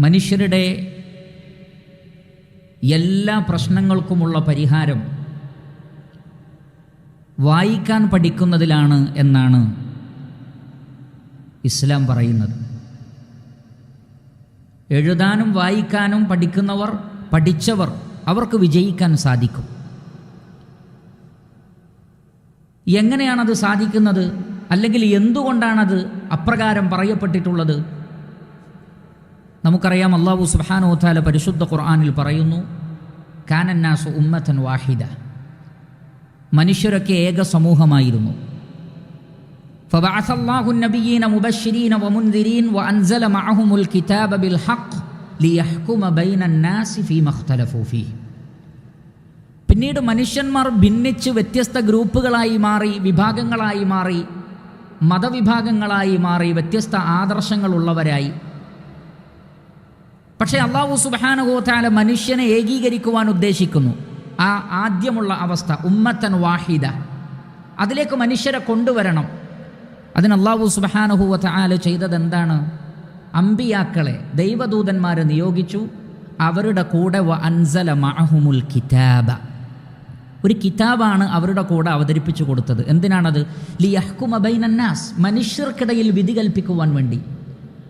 മനുഷ്യരുടെ എല്ലാ പ്രശ്നങ്ങൾക്കുമുള്ള പരിഹാരം വായിക്കാൻ പഠിക്കുന്നതിലാണ് എന്നാണ് ഇസ്ലാം പറയുന്നത്. എഴുതാനും വായിക്കാനും പഠിക്കുന്നവർ പഠിച്ചവർ അവർക്ക് വിജയിക്കാൻ സാധിക്കും. എങ്ങനെയാണത് സാധിക്കുന്നത്? അല്ലെങ്കിൽ എന്തുകൊണ്ടാണത് അപ്രകാരം പറയപ്പെട്ടിട്ടുള്ളത്? നമുക്കറിയാം അള്ളാഹു സുബാനോത്താല പരിശുദ്ധ ഖുർആാനിൽ പറയുന്നു കാനന്നാസ് ഉമ്മത്തൻ വാഹിദ. മനുഷ്യരൊക്കെ ഏക സമൂഹമായിരുന്നു. പിന്നീട് മനുഷ്യന്മാർ ഭിന്നിച്ച് വ്യത്യസ്ത ഗ്രൂപ്പുകളായി മാറി വിഭാഗങ്ങളായി മാറി മതവിഭാഗങ്ങളായി മാറി വ്യത്യസ്ത ആദർശങ്ങളുള്ളവരായി. പക്ഷേ അള്ളാഹു സുബാനുഗോത്താല മനുഷ്യനെ ഏകീകരിക്കുവാൻ ഉദ്ദേശിക്കുന്നു. ആ ആദ്യമുള്ള അവസ്ഥ ഉമ്മത്തൻ വാഹിദ. അതിലേക്ക് മനുഷ്യരെ കൊണ്ടുവരണം. അതിന് അള്ളാഹു സുബാനുഹൂവത്ത ആൽ ചെയ്തത് എന്താണ് അമ്പിയാക്കളെ ദൈവദൂതന്മാരെ നിയോഗിച്ചു. അവരുടെ കൂടെ അൻസല മഅഹുമുൽ കിതാബ. ഒരു കിതാബാണ് അവരുടെ കൂടെ അവതരിപ്പിച്ചു കൊടുത്തത്. എന്തിനാണത്? ലി അഹ്കുമ ബൈനന്നാസ്. മനുഷ്യർക്കിടയിൽ വിധി കൽപ്പിക്കുവാൻ വേണ്ടി.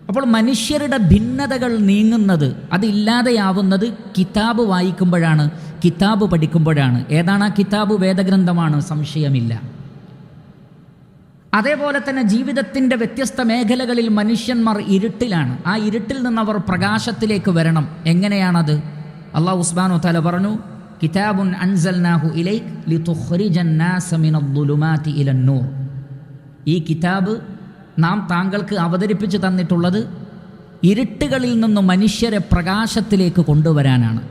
അപ്പോൾ മനുഷ്യരുടെ ഭിന്നതകൾ നീങ്ങുന്നത് അതില്ലാതെയാവുന്നത് കിതാബ് വായിക്കുമ്പോഴാണ് കിതാബ് പഠിക്കുമ്പോഴാണ്. ഏതാണ് ആ കിതാബ് വേദഗ്രന്ഥമാണ്? സംശയമില്ല. അതേപോലെ തന്നെ ജീവിതത്തിന്റെ വ്യത്യസ്ത മേഖലകളിൽ മനുഷ്യന്മാർ ഇരുട്ടിലാണ്. ആ ഇരുട്ടിൽ നിന്ന് അവർ പ്രകാശത്തിലേക്ക് വരണം. എങ്ങനെയാണത്? അള്ളാഹു ഉസ്മാനു തല പറഞ്ഞു കിതാബുൻ അൻസൽനാഹു ഇലൈക് ലിതുഖ്രിജന്നാസ മിനദ്ദുലുമാതി ഇലന്നൂർ ഈ കിതാബ് നാം താങ്കൾക്ക് അവതരിപ്പിച്ചു തന്നിട്ടുള്ളത് ഇരുട്ടുകളിൽ നിന്ന് മനുഷ്യരെ പ്രകാശത്തിലേക്ക് കൊണ്ടുവരാനാണ്.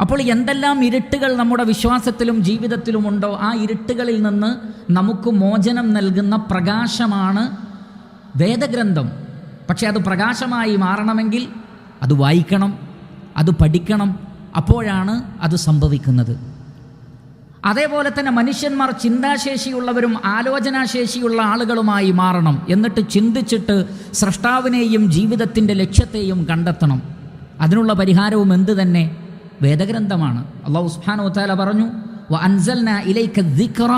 അപ്പോൾ എന്തെല്ലാം ഇരുട്ടുകൾ നമ്മുടെ വിശ്വാസത്തിലും ജീവിതത്തിലുമുണ്ടോ ആ ഇരുട്ടുകളിൽ നിന്ന് നമുക്ക് മോചനം നൽകുന്ന പ്രകാശമാണ് വേദഗ്രന്ഥം. പക്ഷേ അത് പ്രകാശമായി മാറണമെങ്കിൽ അത് വായിക്കണം അത് പഠിക്കണം അപ്പോഴാണ് അത് സംഭവിക്കുന്നത്. അതേപോലെ തന്നെ മനുഷ്യന്മാർ ചിന്താശേഷിയുള്ളവരും ആലോചനാശേഷിയുള്ള ആളുകളുമായി മാറണം. എന്നിട്ട് ചിന്തിച്ചിട്ട് സൃഷ്ടാവിനെയും ജീവിതത്തിന്റെ ലക്ഷ്യത്തെയും കണ്ടെത്തണം. അതിനുള്ള പരിഹാരവും എന്ത് തന്നെ? വേദഗ്രന്ഥമാണ്. അള്ളാഹു ഉസ്മാൻ ഉത്താല പറഞ്ഞു وأنزلنا إليك الذكر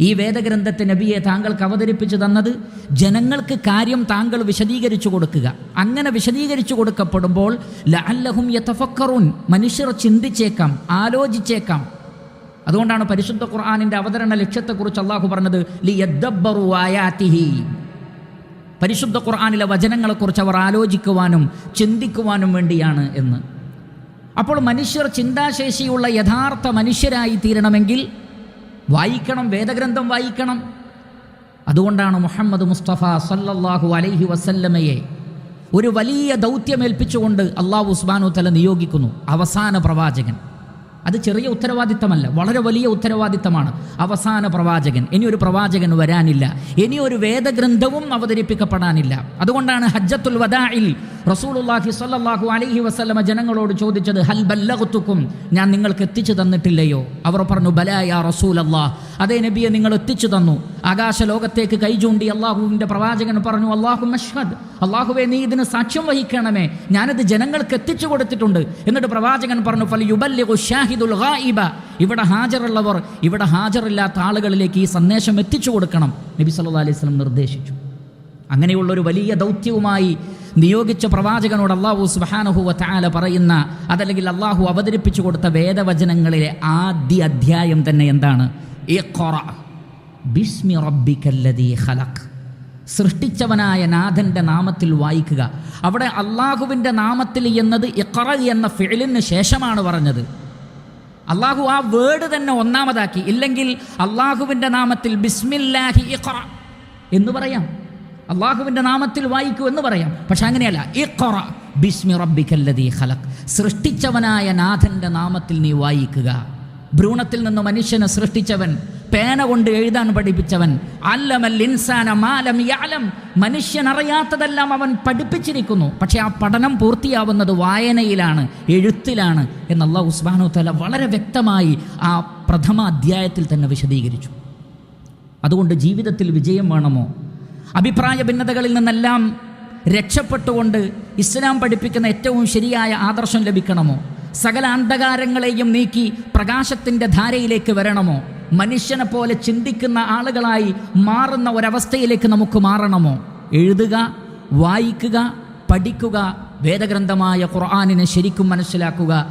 ഈ വേദഗ്രന്ഥത്തെ നബിയെ താങ്കൾക്ക് അവതരിപ്പിച്ചു തന്നത് ജനങ്ങൾക്ക് കാര്യം താങ്കൾ വിശദീകരിച്ചു കൊടുക്കുക. അങ്ങനെ വിശദീകരിച്ചു കൊടുക്കപ്പെടുമ്പോൾ ലഅല്ലഹും യതഫക്കറൂൻ മനുഷ്യർ ചിന്തിച്ചേക്കാം ആലോചിച്ചേക്കാം. അതുകൊണ്ടാണ് പരിശുദ്ധ ഖുർആാനിന്റെ അവതരണ ലക്ഷ്യത്തെക്കുറിച്ച് അള്ളാഹു പറഞ്ഞത് ലി യദ്ദബ്ബറു പരിശുദ്ധ ഖുർആാനിലെ വചനങ്ങളെക്കുറിച്ച് അവർ ആലോചിക്കുവാനും ചിന്തിക്കുവാനും വേണ്ടിയാണ് എന്ന്. അപ്പോൾ മനുഷ്യർ ചിന്താശേഷിയുള്ള യഥാർത്ഥ മനുഷ്യരായി തീരണമെങ്കിൽ വായിക്കണം വേദഗ്രന്ഥം വായിക്കണം. അതുകൊണ്ടാണ് മുഹമ്മദ് മുസ്തഫ സല്ലല്ലാഹു അലൈഹി വസല്ലമയെ ഒരു വലിയ ദൗത്യമേൽപ്പിച്ചുകൊണ്ട് അള്ളാഹു ഉസ്മാനു തല നിയോഗിക്കുന്നു അവസാന പ്രവാചകൻ. അത് ചെറിയ ഉത്തരവാദിത്തമല്ല വളരെ വലിയ ഉത്തരവാദിത്തമാണ്. അവസാന പ്രവാചകൻ. ഇനി ഒരു പ്രവാചകൻ വരാനില്ല. ഇനി ഒരു വേദഗ്രന്ഥവും അവതരിപ്പിക്കപ്പെടാനില്ല. അതുകൊണ്ടാണ് ഹജ്ജത്തുൽ വദാഇൽ റസൂലുള്ളാഹി സ്വല്ലല്ലാഹു അലൈഹി വസല്ലമ ജനങ്ങളോട് ചോദിച്ചത് ഹൽ ബല്ലഗതുകും ഞാൻ നിങ്ങൾക്ക് എത്തിച്ചു തന്നിട്ടില്ലയോ? അവർ പറഞ്ഞു ബലായ റസൂലല്ലാ അതേ നബിയെ നിങ്ങൾ എത്തിച്ചു തന്നു. ആകാശ ലോകത്തേക്ക് കൈ ചൂണ്ടി അള്ളാഹുവിന്റെ പ്രവാചകൻ പറഞ്ഞു അള്ളാഹു മഷ്ഹദ് അള്ളാഹുവെ നീ ഇതിന് സാക്ഷ്യം വഹിക്കണമേ. ഞാനത് ജനങ്ങൾക്ക് എത്തിച്ചു കൊടുത്തിട്ടുണ്ട്. എന്നിട്ട് പ്രവാചകൻ പറഞ്ഞു ഫൽ യുബല്ലിഗു ഷാഹിദുൽ ഗായിബ. ഇവിടെ ഹാജറുള്ളവർ ഇവിടെ ഹാജറില്ലാത്ത ആളുകളിലേക്ക് ഈ സന്ദേശം എത്തിച്ചു കൊടുക്കണം. നബി സല്ലാ അലൈഹി വസല്ലം നിർദ്ദേശിച്ചു. അങ്ങനെയുള്ള ഒരു വലിയ ദൗത്യവുമായി നിയോഗിച്ച പ്രവാചകനോട് അള്ളാഹു സുബാനഹുവ താല പറയുന്ന അതല്ലെങ്കിൽ അള്ളാഹു അവതരിപ്പിച്ചു കൊടുത്ത വേദവചനങ്ങളിലെ ആദ്യ അധ്യായം തന്നെ എന്താണ്? ബിസ്മി സൃഷ്ടിച്ചവനായ നാഥന്റെ നാമത്തിൽ വായിക്കുക. അവിടെ അള്ളാഹുവിന്റെ നാമത്തിൽ എന്നത് ഇഖറ എന്ന ഫിലിന് ശേഷമാണ് പറഞ്ഞത്. അള്ളാഹു ആ വേർഡ് തന്നെ ഒന്നാമതാക്കി. ഇല്ലെങ്കിൽ അള്ളാഹുവിന്റെ നാമത്തിൽ ബിസ്മില്ലാഹി ഇഖറ എന്ന് പറയാം. അള്ളാഹുവിന്റെ നാമത്തിൽ വായിക്കൂ എന്ന് പറയാം. പക്ഷെ അങ്ങനെയല്ല. ഇഖറ ബിസ്മി റബ്ബിക്കല്ലദീ ഖലഖ്. സൃഷ്ടിച്ചവനായ നാഥന്റെ നാമത്തിൽ നീ വായിക്കുക. ഭ്രൂണത്തിൽ നിന്ന് മനുഷ്യനെ സൃഷ്ടിച്ചവൻ പേന കൊണ്ട് എഴുതാൻ പഠിപ്പിച്ചവൻ അല്ലമൽ ഇൻസാന മാലം മനുഷ്യൻ അറിയാത്തതെല്ലാം അവൻ പഠിപ്പിച്ചിരിക്കുന്നു. പക്ഷെ ആ പഠനം പൂർത്തിയാവുന്നത് വായനയിലാണ് എഴുത്തിലാണ് എന്നുള്ള ഉസ്മാനു തല വളരെ വ്യക്തമായി ആ പ്രഥമ അധ്യായത്തിൽ തന്നെ വിശദീകരിച്ചു. അതുകൊണ്ട് ജീവിതത്തിൽ വിജയം വേണമോ? അഭിപ്രായ ഭിന്നതകളിൽ നിന്നെല്ലാം രക്ഷപ്പെട്ടുകൊണ്ട് ഇസ്ലാം പഠിപ്പിക്കുന്ന ഏറ്റവും ശരിയായ ആദർശം ലഭിക്കണമോ? സകല അന്ധകാരങ്ങളെയും നീക്കി പ്രകാശത്തിന്റെ ധാരയിലേക്ക് വരണമോ? മനുഷ്യനെ പോലെ ചിന്തിക്കുന്ന ആളുകളായി മാറുന്ന ഒരവസ്ഥയിലേക്ക് നമുക്ക് മാറണമോ? എഴുതുക വായിക്കുക പഠിക്കുക വേദഗ്രന്ഥമായ ഖുർആാനിനെ ശരിക്കും മനസ്സിലാക്കുക.